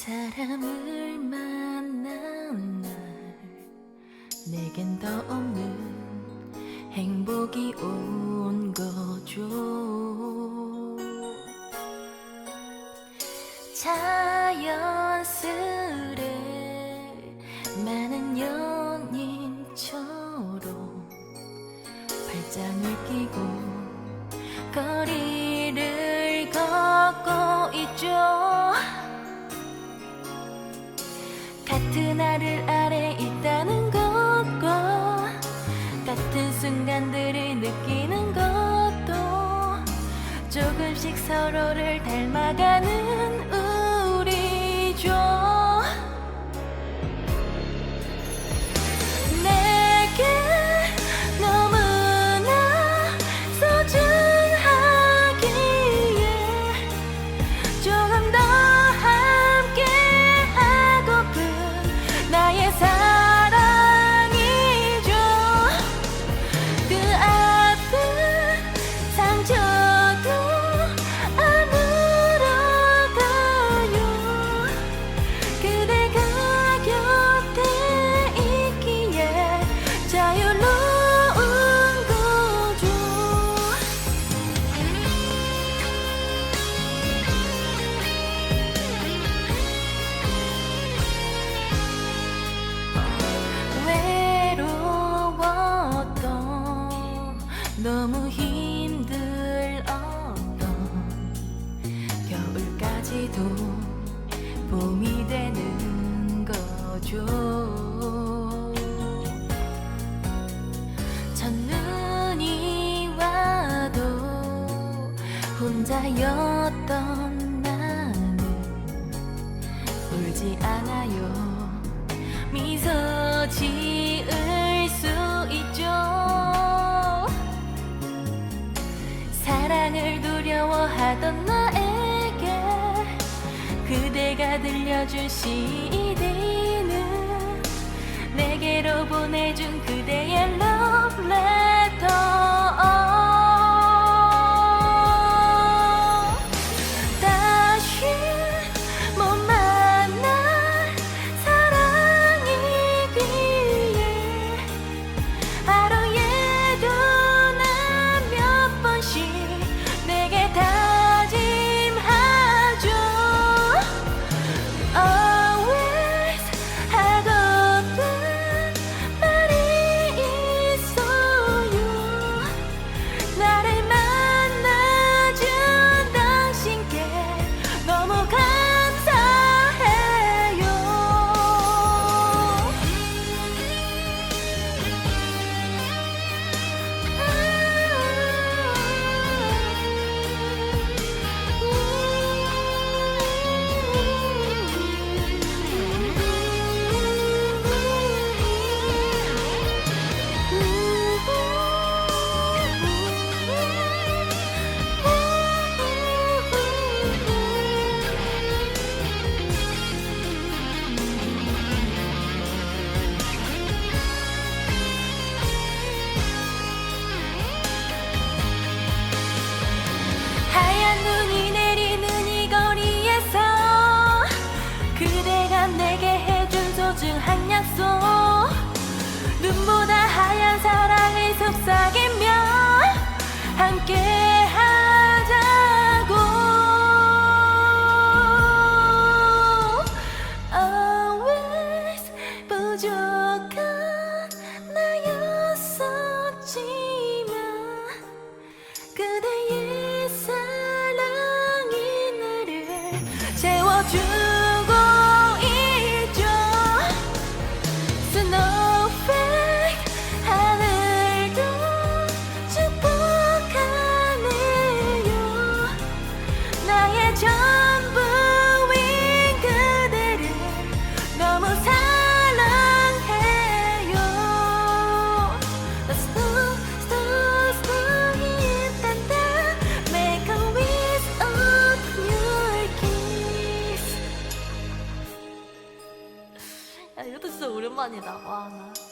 사람을 만난 날 내겐 더 없는 행복이 온 거죠. 자연스레 많은 연인처럼 발장을 끼고 거리를 걷고 있죠 같은 하늘 아래 있다는 것과 같은 순간들을 느끼는 것도 조금씩 서로를 닮아가는 우리죠 너무 힘들었던 겨울까지도 봄이 되는 거죠. 첫눈이 와도 혼자였던 나는 울지 않아요 하던 나에게 그대가 들려준 CD는 내게로 보내준 그대의 letter 눈보다 하얀 사랑을 속삭이며 함께 하자고. Always 부족한 나였었지만 그대의 사랑이 나를 채워주 이것도 진짜 오랜만이다. 와 나